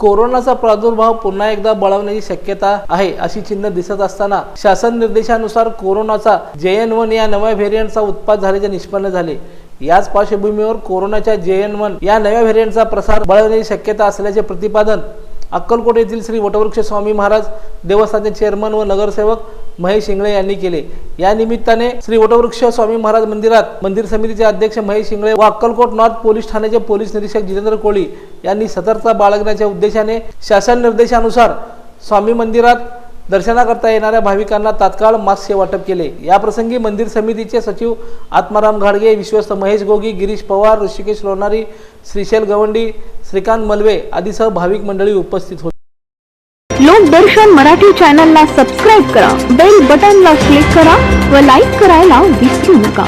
कोरोनाचा प्रादुर्भाव पुन्हा एकदा बळवण्याची शक्यता आहे अशी चिन्ह दिसत असताना शासन निर्देशानुसार कोरोनाचा जे एन वन या नव्या व्हेरियंटचा उत्पाद झाल्याचे निष्पन्न झाले. याच पार्श्वभूमीवर कोरोनाच्या जे एन वन या नव्या व्हेरियंटचा प्रसार बळवण्याची शक्यता असल्याचे प्रतिपादन अक्कलकोट येथील श्री वटवृक्ष स्वामी महाराज देवस्थानचे चेअरमन व नगरसेवक महेश शिंगळे यांनी केले. या निमित्ताने श्री वटवृक्ष स्वामी महाराज मंदिरात मंदिर समितीचे अध्यक्ष महेश शिंगळे व अक्कलकोट नॉर्थ पोलीस ठाण्याचे पोलीस निरीक्षक जितेंद्र कोळी यांनी सतर्कता बाळगण्याच्या उद्देशाने शासन निर्देशानुसार स्वामी मंदिरात दर्शनाकरता येणाऱ्या भाविकांना तात्काळ मास्कचे वाटप केले. याप्रसंगी मंदिर समितीचे सचिव आत्माराम घाडगे विश्वस्त महेश गोगी गिरीश पवार ऋषिकेश लोणारी श्रीशैल गवंडी श्रीकांत मलवे आदीसह भाविक मंडळी उपस्थित होती. लोकदर्शन मराठी चॅनलला सबस्क्राईब करा. बेल बटनला क्लिक करा व लाईक करायला विसरू नका.